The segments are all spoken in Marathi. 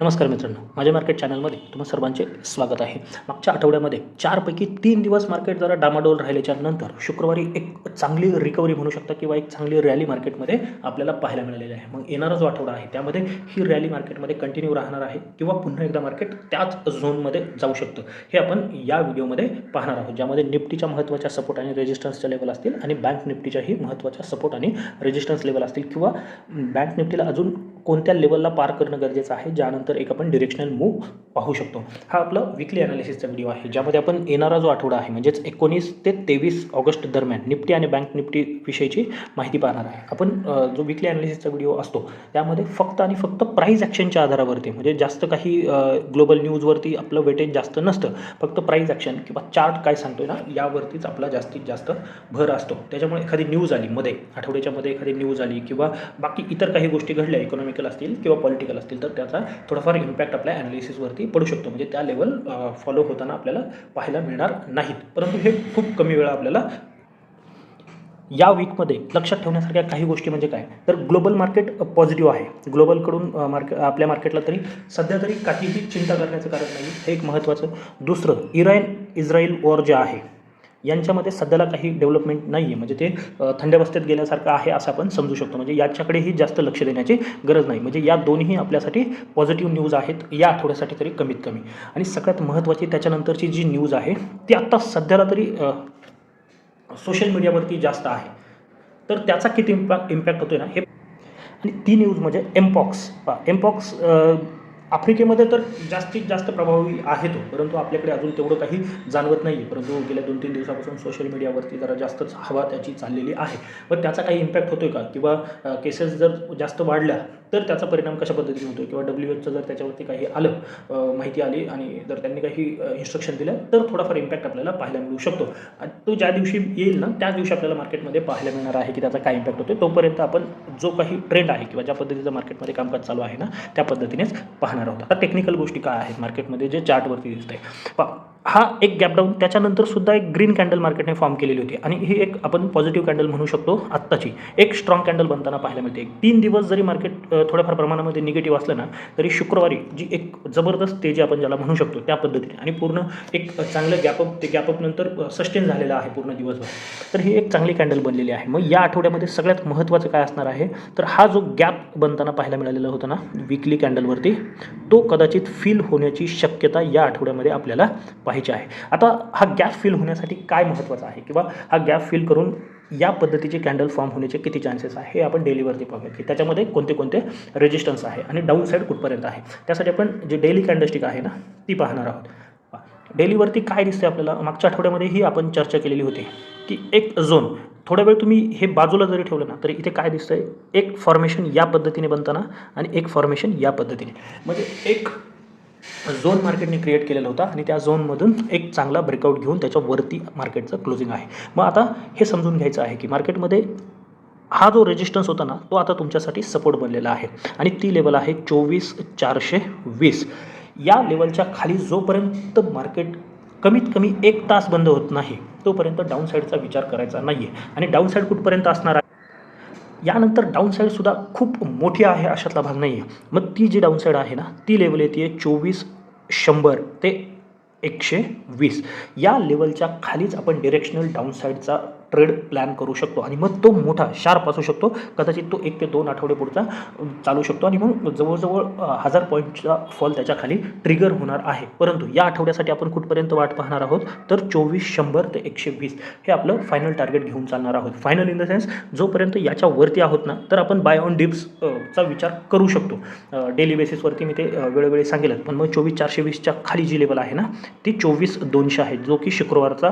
नमस्कार मित्रांनो माझ्या मार्केट चॅनलमध्ये तुम्हा सर्वांचे स्वागत आहे. मागच्या आठवड्यामध्ये चारपैकी तीन दिवस मार्केट जरा डामाडोल राहिल्याच्या नंतर शुक्रवारी एक चांगली रिकव्हरी म्हणू शकता किंवा एक चांगली रॅली मार्केटमध्ये आपल्याला पाहायला मिळालेली आहे. मग येणारा जो आठवडा आहे त्यामध्ये ही रॅली मार्केटमध्ये कंटिन्यू राहणार आहे किंवा पुन्हा एकदा मार्केट त्याच झोनमध्ये जाऊ शकतं हे आपण या व्हिडिओमध्ये पाहणार आहोत. ज्यामध्ये निफ्टीच्या महत्त्वाच्या सपोर्ट आणि रेजिस्टन्सच्या लेवल असतील आणि बँक निफ्टीच्याही महत्त्वाच्या सपोर्ट आणि रेजिस्टन्स लेवल असतील किंवा बँक निफ्टीला अजून कोणत्या लेवलला पार करणं गरजेचं आहे? ज्यानंतर एक आपण डिरेक्शनल मूव पाहू शकतो. हा आपला विकली अनालिसिसचा व्हिडिओ आहे. ज्यामध्ये आपण येणारा जो आठवडा आहे म्हणजेच एकोणीस ते तेवीस ऑगस्ट दरम्यान निफ्टी आणि बँक निफ्टी विषयीची माहिती पाहणार आहे. आपण जो विकली अनालिसिसचा व्हिडिओ असतो त्यामध्ये फक्त आणि फक्त प्राईज ॲक्शनच्या आधारावरती म्हणजे जास्त काही ग्लोबल न्यूजवरती आपलं वेटेज जास्त नसतं फक्त प्राईज ॲक्शन किंवा चार्ट काय सांगतोय ना यावरतीच आपला जास्तीत जास्त भर असतो. त्याच्यामुळे एखादी न्यूज आली मध्ये आठवड्याच्या मध्ये एखादी न्यूज आली किंवा बाकी इतर काही गोष्टी घडल्या इकॉनॉमिक इकॉनॉमिकल असतील किंवा पॉलिटिकल असतील तर त्याचा थोडाफार इम्पॅक्ट आपल्या ॲनालिसिसवरती पडू शकतो. म्हणजे त्या लेवल फॉलो होताना आपल्याला पाहायला मिळणार नाहीत. परंतु हे खूप कमी वेळा आपल्याला या वीकमध्ये लक्षात ठेवण्यासारख्या काही गोष्टी म्हणजे काय? तर ग्लोबल मार्केट पॉझिटिव्ह आहे. ग्लोबलकडून मार्के आपल्या मार्केटला तरी सध्या तरी काहीही चिंता करण्याचं कारण नाही. हे एक महत्त्वाचं दुसरं इराण इस्रायल वॉर जे आहे यांच्यामध्ये सध्याला काही डेव्हलपमेंट नाही आहे म्हणजे ते थंड थंड्यावस्थेत गेल्यासारखं आहे असं आपण समजू शकतो. म्हणजे याच्याकडेही जास्त लक्ष देण्याची गरज नाही. म्हणजे या दोन्ही आपल्यासाठी पॉझिटिव्ह न्यूज आहेत या आठवड्यासाठी तरी कमीत कमी. आणि सगळ्यात महत्त्वाची त्याच्यानंतरची जी न्यूज आहे ती आत्ता सध्याला तरी सोशल मीडियावरती जास्त आहे. तर त्याचा किती इम्पॅक्ट इम्पॅक्ट होतो ना हे. आणि ती न्यूज म्हणजे एम्पॉक्स एमपॉक्स एम्पॉक्स आफ्रिकेमध्ये तर जास्तीत जास्त प्रभावी आहे तो परंतु आपल्याकडे अजून तेवढं काही जाणवत नाही आहे परंतु गेल्या दोन तीन दिवसापासून सोशल मीडियावरती जरा जास्तच हवा त्याची चाललेली आहे. पण त्याचा काही इम्पॅक्ट होतो का? किंवा केसेस जर जास्त वाढल्या तर त्याचा परिणाम कशा पद्धतीने होतो किंवा डब्ल्यू एचचं जर त्याच्यावरती काही आलं माहिती आली आणि जर त्यांनी काही इन्स्ट्रक्शन दिलं तर थोडाफार इम्पॅक्ट आपल्याला पाहायला मिळू शकतो. आणि तो ज्या दिवशी येईल ना त्याच दिवशी आपल्याला मार्केटमध्ये पाहायला मिळणार आहे की त्याचा काय इम्पॅक्ट होतो तोपर्यंत आपण जो काही ट्रेंड आहे किंवा ज्या पद्धतीचं मार्केटमध्ये कामकाज चालू आहे ना त्या पद्धतीनेच पाहणार आहोत. आता टेक्निकल गोष्टी काय आहेत मार्केटमध्ये जे चार्टवरती दिसत आहे पहा हा एक गॅपडाऊन त्याच्यानंतर सुद्धा एक ग्रीन कॅन्डल मार्केटने फॉर्म केलेली होती. आणि ही एक आपण पॉझिटिव्ह कॅन्डल म्हणू शकतो आत्ताची. एक स्ट्रॉंग कॅन्डल बनताना पाहायला मिळते. तीन दिवस जरी मार्केट थोड्याफार प्रमाणामध्ये निगेटिव्ह असलं ना तरी शुक्रवारी जी एक जबरदस्त तेजी आपण ज्याला म्हणू शकतो त्या पद्धतीने. आणि पूर्ण एक चांगलं गॅपअप ते गॅपअप नंतर सस्टेन झालेलं आहे पूर्ण दिवसभर. तर ही एक चांगली कॅन्डल बनलेली आहे. मग या आठवड्यामध्ये सगळ्यात महत्त्वाचं काय असणार आहे? तर हा जो गॅप बनताना पाहायला मिळालेला होता ना विकली कॅन्डलवरती तो कदाचित फील होण्याची शक्यता या आठवड्यामध्ये आपल्याला पाहिजे पाहिजे आहे. आता हा गॅप फिल होण्यासाठी काय महत्त्वाचं आहे? किंवा हा गॅप फिल करून या पद्धतीचे कॅन्डल फॉर्म होण्याचे किती चान्सेस आहे? हे आपण डेलीवरती पाहूया की त्याच्यामध्ये कोणते कोणते रेजिस्टन्स आहे आणि डाऊन साईड कुठपर्यंत आहे? त्यासाठी आपण जे डेली कॅन्डलस्टिक आहे ना ती पाहणार आहोत. डेलीवरती काय दिसते आपल्याला? मागच्या आठवड्यामध्येही आपण चर्चा केलेली होती की एक झोन थोड्या वेळ तुम्ही हे बाजूला जरी ठेवलं ना तरी इथे काय दिसतंय? एक फॉर्मेशन या पद्धतीने बनताना आणि एक फॉर्मेशन या पद्धतीने. म्हणजे एक झोन मार्केटने क्रिएट केलेला होता आणि त्या झोनमधून एक चांगला ब्रेकआउट घेऊन त्याच्यावरती मार्केटचं क्लोजिंग आहे. मग आता हे समजून घ्यायचं आहे की मार्केटमध्ये हा जो रेजिस्टन्स होता ना तो आता तुमच्यासाठी सपोर्ट बनलेला आहे. आणि ती लेवल आहे चोवीस चारशे वीस. या लेवलच्या खाली जोपर्यंत मार्केट कमीत कमी एक तास बंद होत नाही तोपर्यंत डाऊन साईडचा विचार करायचा नाही आहे आणि डाऊन साईड कुठपर्यंत असणार आहे? यानंतर डाऊनसाईडसुद्धा खूप मोठी आहे अशातला भाग नाही आहे मग ती जी डाऊनसाईड आहे ना ती लेवल येते चोवीस शंभर ते एकशे वीस. या लेवलच्या खालीच आपण डिरेक्शनल डाऊनसाईडचा ट्रेड प्लॅन करू शकतो. आणि मग तो मोठा शार्प असू शकतो. कदाचित तो एक ते दोन आठवडे पुढचा चालू शकतो. आणि मग जवळजवळ हजार पॉईंटचा फॉल त्याच्याखाली ट्रिगर होणार आहे. परंतु या आठवड्यासाठी आपण कुठपर्यंत वाट पाहणार आहोत? तर चोवीस शंभर ते एकशे वीस हे आपलं फायनल टार्गेट घेऊन चालणार आहोत. फायनल इन द सेन्स जोपर्यंत याच्यावरती आहोत ना तर आपण बाय ऑन डिप्स चा विचार करू शकतो. डेली बेसिसवरती मी ते वेळोवेळी सांगेलच. पण मग चोवीस चारशे वीसच्या खाली जी लेवल आहे ना ती चोवीस दोनशे आहे जो की शुक्रवारचा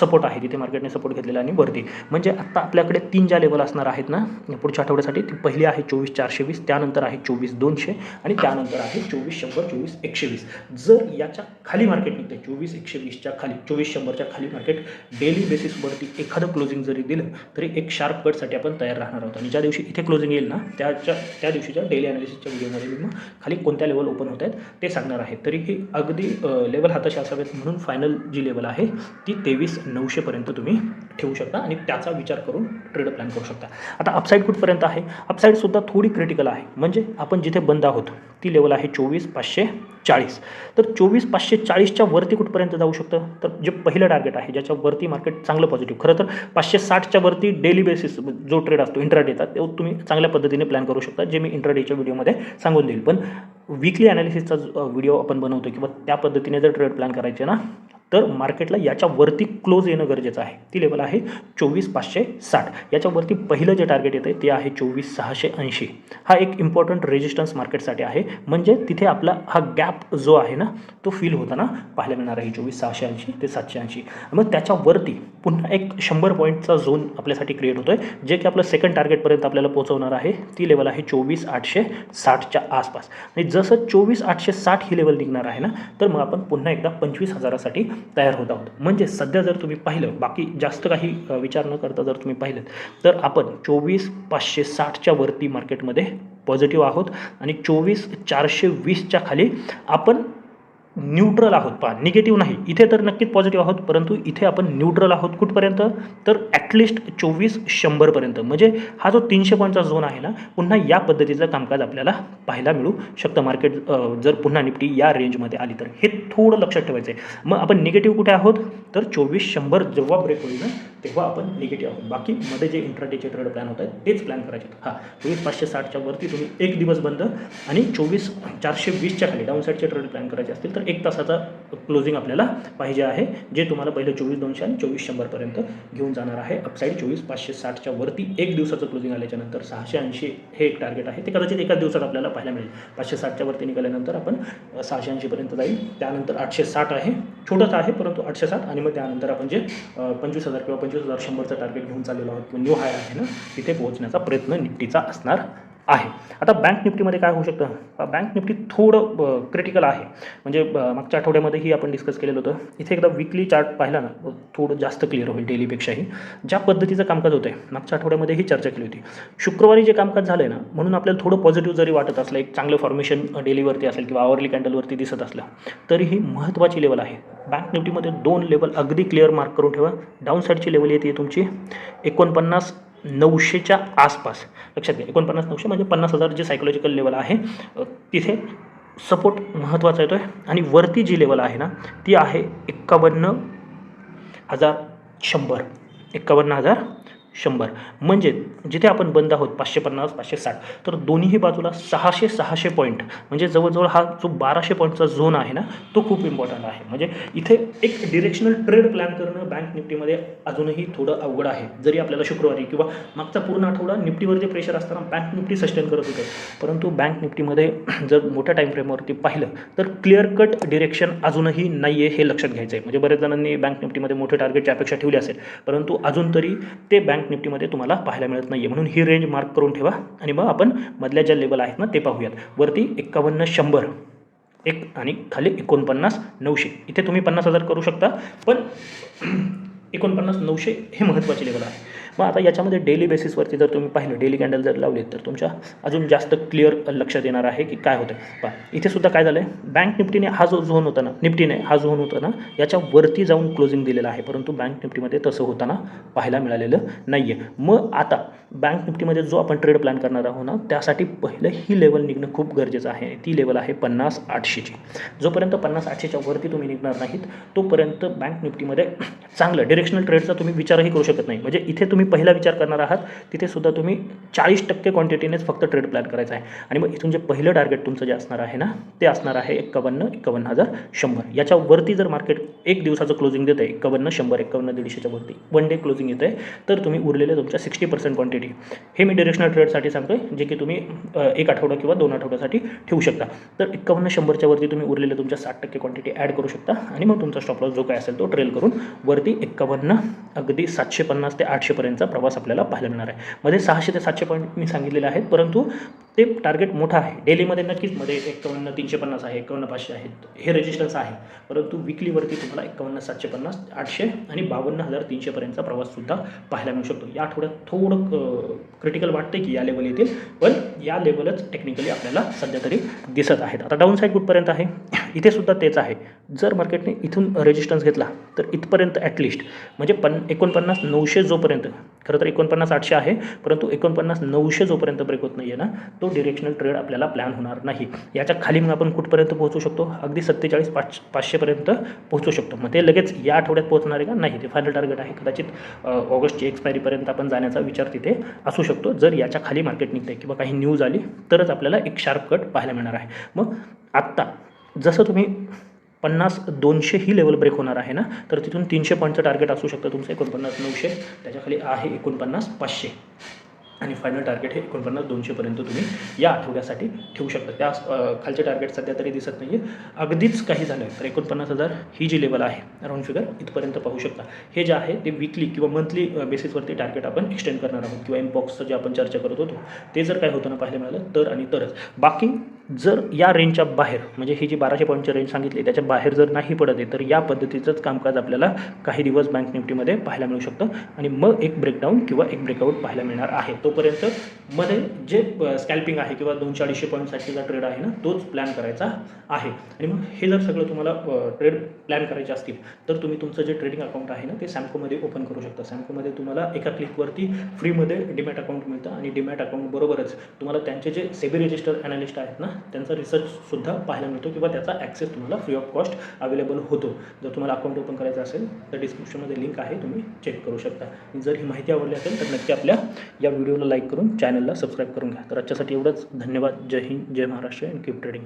सपोर्ट आहे. तिथे मार्केटने सपोर्ट घेतलेला आणि वरती. म्हणजे आत्ता आपल्याकडे तीन ज्या लेवल असणार आहेत ना पुढच्या आठवड्यासाठी ती पहिली आहे चोवीस चारशे वीस त्यानंतर आहे चोवीस दोनशे आणि त्यानंतर आहे चोवीस शंभर चोवीस एकशे वीस. जर याच्या खाली मार्केट निघते चोवीस एकशे वीसच्या खाली चोवीस शंभरच्या खाली मार्केट डेली बेसिसवरती एखादं क्लोजिंग जरी दिलं तरी एक शार्प कटसाठी आपण तयार राहणार आहोत. आणि ज्या दिवशी इथे क्लोजिंग येईल ना त्याच्या त्या दिवशीच्या डेली अनालिसिसच्या व्हिडिओमध्ये मी मग खाली कोणत्या लेवल ओपन होत आहेत ते सांगणार आहे. तरी ही अगदी लेवल हाताशी असावेत म्हणून फायनल जी लेवल आहे ती तेवीस नऊशेपर्यंत तुम्ही ठेवू शकता. शकता आणि त्याचा विचार करून ट्रेड प्लॅन करू शकता. आता अपसाईड कुठपर्यंत आहे? अपसाईडसुद्धा थोडी क्रिटिकल आहे. म्हणजे आपण जिथे बंद आहोत ती लेवल आहे चोवीस पाचशे चाळीस. तर चोवीस पाचशे चाळीसच्या वरती कुठपर्यंत जाऊ शकतं? तर जे पहिलं टार्गेट आहे ज्याच्या वरती मार्केट चांगलं पॉझिटिव्ह खरं तर पाचशे साठच्या वरती डेली बेसिस जो ट्रेड असतो इंट्राडेचा तो तुम्ही चांगल्या पद्धतीने प्लॅन करू शकता जे मी इंट्राडेच्या व्हिडिओमध्ये सांगून देईल. पण विकली ॲनालिसिसचा व्हिडिओ आपण बनवतो किंवा त्या पद्धतीने जर ट्रेड प्लॅन करायचे ना तर मार्केटला याच्या वरती क्लोज येणं गरजेचं आहे. ती लेवल आहे चोवीस पाचशे साठ. याच्यावरती पहिलं जे टार्गेट येतं आहे ते आहे चोवीस सहाशे ऐंशी. हा एक इम्पॉर्टंट रेजिस्टन्स मार्केटसाठी आहे. म्हणजे तिथे आपला हा गॅप जो आहे ना तो फील होताना पाहायला मिळणार आहे. चोवीस सहाशे ऐंशी ते सातशे ऐंशी. मग त्याच्यावरती पुन्हा एक शंभर पॉईंटचा झोन आपल्यासाठी क्रिएट होतो आहे जे की आपलं सेकंड टार्गेटपर्यंत आपल्याला पोहोचवणार आहे. ती लेवल आहे चोवीस आठशे साठच्या आसपास. आणि जसं चोवीस आठशे साठ ही लेवल निघणार आहे ना तर मग आपण पुन्हा एकदा पंचवीस हजारासाठी तयार होत आहोत. म्हणजे सध्या जर तुम्ही पाहिलं बाकी जास्त काही विचार न करता जर तुम्ही पाहिलं तर आपण चोवीस पाचशे साठच्या वरती मार्केटमध्ये पॉझिटिव्ह आहोत आणि चोवीस चारशे वीसच्या खाली आपण न्यूट्रल आहोत पहा निगेटिव्ह नाही. इथे तर नक्कीच पॉझिटिव्ह आहोत परंतु इथे आपण न्यूट्रल आहोत कुठपर्यंत? तर ॲटलिस्ट चोवीस शंभरपर्यंत म्हणजे हा जो तीनशे पॉईंटचा झोन आहे ना पुन्हा या पद्धतीचं कामकाज आपल्याला पाहायला मिळू शकतं. मार्केट जर पुन्हा निफ्टी या रेंजमध्ये आली तर. हे थोडं लक्षात ठेवायचं आहे मग आपण निगेटिव्ह कुठे आहोत? तर चोवीस शंभर जेव्हा ब्रेक होईल ना तेव्हा आपण निगेटिव्ह आहोत. बाकी मध्ये जे इंट्राडेचे ट्रेड प्लॅन होत आहेत तेच प्लॅन करायचे आहेत. हां चोवीस पाचशे साठच्या वरती तुम्ही एक दिवस बंद आणि चोवीस चारशे वीसच्या खाली डाऊन साईडचे ट्रेड प्लॅन करायचे असतील तर एक तासाचा क्लोजिंग आपल्याला पाहिजे आहे जे तुम्हाला पहिलं चोवीस दोनशे आणि चोवीस शंभरपर्यंत घेऊन जाणार आहे. अपसाईड चोवीस पाचशे साठच्या वरती एक दिवसाचं क्लोजिंग आल्याच्यानंतर सहाशे ऐंशी हे एक टार्गेट आहे. ते कदाचित एकाच दिवसात आपल्याला पाहायला मिळेल. पाचशे साठच्या वरती निघाल्यानंतर आपण सहाशे ऐंशीपर्यंत जाईल. त्यानंतर आठशे साठ आहे. छोटंच आहे परंतु आठशे साठ आणि मग त्यानंतर आपण जे पंचवीस हजार किंवा पंचवीस हजार शंभरचं टार्गेट घेऊन चाललेलो आहोत किंवा न्यू हाय आहे ना तिथे पोहोचण्याचा प्रयत्न निफ्टीचा असणार आहे. आता बँक निफ्टीमध्ये काय होऊ शकतं? बँक निफ्टी थोडं क्रिटिकल आहे. म्हणजे मागच्या आठवड्यामध्येही आपण डिस्कस केलेलं होतं. इथे एकदा विकली चार्ट पाहिला ना थोडं जास्त क्लिअर होईल डेलीपेक्षाही ज्या पद्धतीचं कामकाज होतं आहे मागच्या आठवड्यामध्ये ही चर्चा केली होती. शुक्रवारी जे कामकाज झालं आहे ना म्हणून आपल्याला थोडं पॉझिटिव्ह जरी वाटत असलं एक चांगलं फॉर्मेशन डेलीवरती असेल किंवा आवरली कॅन्डलवरती दिसत असलं तरीही महत्त्वाची लेवल आहे. बँक निफ्टीमध्ये दोन लेवल अगदी क्लिअर मार्क करून ठेवा. डाऊन साईडची लेवल येते तुमची एकोणपन्नास नऊशेच्या आसपास. लक्षात घ्या एकोणपन्नास नऊशे म्हणजे पन्नास हजार जे सायकोलॉजिकल लेवल आहे तिथे सपोर्ट महत्त्वाचा येतो आहे आणि वरती जी लेवल आहे ना ती आहे एक्कावन्न हजार शंभर. एक्कावन्न हजार शंभर. म्हणजे जिथे आपण बंद आहोत पाचशे पन्नास पाचशे साठ तर दोन्हीही बाजूला सहाशे सहाशे पॉईंट म्हणजे जवळजवळ हा जो बाराशे पॉईंटचा झोन आहे ना तो खूप इम्पॉर्टंट आहे. म्हणजे इथे एक डिरेक्शनल ट्रेड प्लॅन करणं बँक निफ्टीमध्ये अजूनही थोडं अवघड आहे. जरी आपल्याला शुक्रवारी किंवा मागचा पूर्ण आठवडा निफ्टीवर जे प्रेशर असताना बँक निफ्टी सस्टेन करत होतं परंतु बँक निफ्टीमध्ये जर मोठ्या टाईम फ्रेमवरती पाहिलं तर क्लिअर कट डिरेक्शन अजूनही नाही आहे हे लक्षात घ्यायचं आहे म्हणजे बऱ्याच जणांनी बँक निफ्टीमध्ये मोठे टार्गेटची अपेक्षा ठेवली असेल परंतु अजून तरी ते बँक निफ्टीमध्ये तुम्हाला पाहायला मिळत नाही आहे म्हणून ही रेंज मार्क करून ठेवा. आणि मग आपण मधल्या ज्या लेवल आहेत ना ते पाहूयात. वरती एक्कावन्न शंभर. एक आणि खाली एकोणपन्नास नऊशे. इथे तुम्ही पन्नास हजार करू शकता. पण एकोणपन्नास नऊशे हे महत्त्वाचे लेवल आहे. मग आता याच्यामध्ये डेली बेसिसवरती जर तुम्ही पाहिलं डेली कॅन्डल जर लावले तर तुमच्या अजून जास्त क्लिअर लक्षात येणार आहे की काय होतं पहा इथे सुद्धा काय झालं आहे बँक निफ्टीने हा जो झोन होता ना निफ्टीने हा झोन होता ना याच्या वरती जाऊन क्लोजिंग दिलेला आहे. परंतु बँक निफ्टीमध्ये तसं होताना पाहायला मिळालेलं नाही आहे मग आता बँक निफ्टीमध्ये जो आपण ट्रेड प्लॅन करणार आहोत ना त्यासाठी पहिलं ही लेवल निघणं खूप गरजेचं आहे. ती लेवल आहे पन्नास आठशेची. जोपर्यंत पन्नास आठशेच्या वरती तुम्ही निघणार नाहीत तोपर्यंत बँक निफ्टीमध्ये चांगलं डिरेक्शनल ट्रेडचा तुम्ही विचारही करू शकत नाही. म्हणजे इथे तुम्ही तुम्ही पहिला विचार करणार आहात तिथे सुद्धा तुम्ही चाळीस टक्के क्वांटिटीनेच फक्त ट्रेड प्लॅन करायचा आहे. आणि मग इथून जे पहिलं टार्गेट तुमचं जे असणार आहे ना ते असणार आहे एक्कावन्न एक्कावन्न हजार शंभर. याच्यावरती जर मार्केट एक दिवसाचं क्लोजिंग देतं आहे एक्कावन्न शंभर एक्कावन्न दीडशेच्या वरती वन डे क्लोजिंग येतं आहे तर तुम्ही उरलेले तुमच्या सिक्स्टी पर्सेंट क्वांटिटी हे मी डिरेक्शनल ट्रेडसाठी सांगतो आहे जे की तुम्ही एक आठवडा किंवा दोन आठवड्यासाठी ठेवू शकता. तर एक्कावन्न शंभरच्या वरती तुम्ही उरलेले तुमच्या साठ टक्के क्वांटिटी ॲड करू शकता. आणि मग तुमचा स्टॉप लॉस जो काय असेल तो ट्रेल करून वरती एक्कावन्न अगदी सातशे पन्नास ते आठशेपर्यंत आठशेपर्यंतचा प्रवास आपल्याला पाहायला मिळणार आहे. मध्ये सहाशे ते सातशे पॉईंट मी सांगितलेले आहेत परंतु ते टार्गेट मोठं आहे. डेलीमध्ये नक्कीच मध्ये एक्कावन्न तीनशे पन्नास आहे एक्कावन्न पाचशे आहेत हे रेजिस्टन्स आहे. परंतु विकलीवरती तुम्हाला एक्कावन्न सातशे पन्नास आठशे आणि बावन्न हजार तीनशेपर्यंतचा प्रवाससुद्धा पाहायला मिळू शकतो. या आठवड्यात थोडं क्रिटिकल वाटते की या लेवल येतील पण या लेवलच टेक्निकली आपल्याला सध्या तरी दिसत आहेत. आता डाऊन साईड कुठपर्यंत आहे? इथे सुद्धा तेच आहे. जर मार्केटने इथून रेजिस्टन्स घेतला तर इथपर्यंत ॲटलिस्ट म्हणजे पन एकोणपन्नास नऊशे जोपर्यंत खरं तर एकोणपन्नास आठशे आहे परंतु एकोणपन्नास नऊशे जोपर्यंत ब्रेक होत नाही आहे ना तो डिरेक्शनल ट्रेड आपल्याला प्लॅन होणार नाही. याच्या खाली मग आपण कुठपर्यंत पोहोचू शकतो? अगदी सत्तेचाळीस पाच पाचशेपर्यंत पोहोचू शकतो. मग ते लगेच या आठवड्यात पोहोचणार आहे का? नाही ते फायनल टार्गेट आहे. कदाचित ऑगस्टची एक्सपायरीपर्यंत आपण जाण्याचा विचार तिथे असू शकतो. जर याच्या खाली मार्केट निघते किंवा काही न्यूज आली तरच आपल्याला एक शार्प कट पाहायला मिळणार आहे. मग आत्ता जसं तुम्ही पन्नास दोनशे ही लेवल ब्रेक होणार आहे ना तर तिथून तीनशे पॉईंटचं टार्गेट असू शकतं तुमचं एकोणपन्नास नऊशे त्याच्याखाली आहे एकोणपन्नास पाचशे. आणि फायनल टार्गेट हे एकोणपन्नास दोनशेपर्यंत तुम्ही या आठवड्यासाठी ठेवू शकता. त्या खालचे टार्गेट सध्या तरी दिसत नाही आहे अगदीच काही झालं तर एकोणपन्नास हजार ही जी लेवल आहे राऊंड फिगर इथपर्यंत पाहू शकता. हे जे आहे ते विकली किंवा मंथली बेसिसवरती टार्गेट आपण एक्सटेंड करणार आहोत. किंवा इनबॉक्सचं जे आपण चर्चा करत होतो ते जर काय होतं ना पाहायला मिळालं तर आणि तरच. बाकी जर या रेंजच्या बाहेर म्हणजे ही जी बाराशे पॉईंटची रेंज सांगितली त्याच्या बाहेर जर नाही पडत आहे तर या पद्धतीचंच कामकाज आपल्याला काही दिवस बँक निफ्टीमध्ये पाहायला मिळू शकतं. आणि मग एक ब्रेकडाऊन किंवा एक ब्रेकआउट पाहायला मिळणार आहे. तोपर्यंत मध्ये जे स्कॅल्पिंग आहे किंवा दोनशे अडीचशे पॉईंटसाठीचा ट्रेड आहे ना तोच प्लॅन करायचा आहे. आणि मग हे जर सगळं तुम्हाला ट्रेड प्लॅन करायचे असतील तर तुम्ही तुमचं जे ट्रेडिंग अकाउंट आहे ना ते सॅमकोमध्ये ओपन करू शकता. सॅमकोमध्ये तुम्हाला एका क्लिकवरती फ्रीमध्ये डिमॅट अकाउंट मिळतं आणि डिमॅट अकाउंट बरोबरच तुम्हाला त्यांचे जे सेबी रजिस्टर अनालिस्ट आहेत ना त्यांचा रिसर्चसुद्धा पाहायला मिळतो किंवा त्याचा ॲक्सेस तुम्हाला फ्री ऑफ कॉस्ट अवेलेबल होतो. जर तुम्हाला अकाउंट ओपन करायचं असेल तर डिस्क्रिप्शनमध्ये लिंक आहे तुम्ही चेक करू शकता. जर ही माहिती आवडली असेल तर नक्की आपल्या या व्हिडिओ व्हिडिओला लाईक करून चॅनलला सबस्क्राईब करून घ्या. तर आजच्यासाठी एवढंच. धन्यवाद. जय हिंद. जय महाराष्ट्र. And keep trading.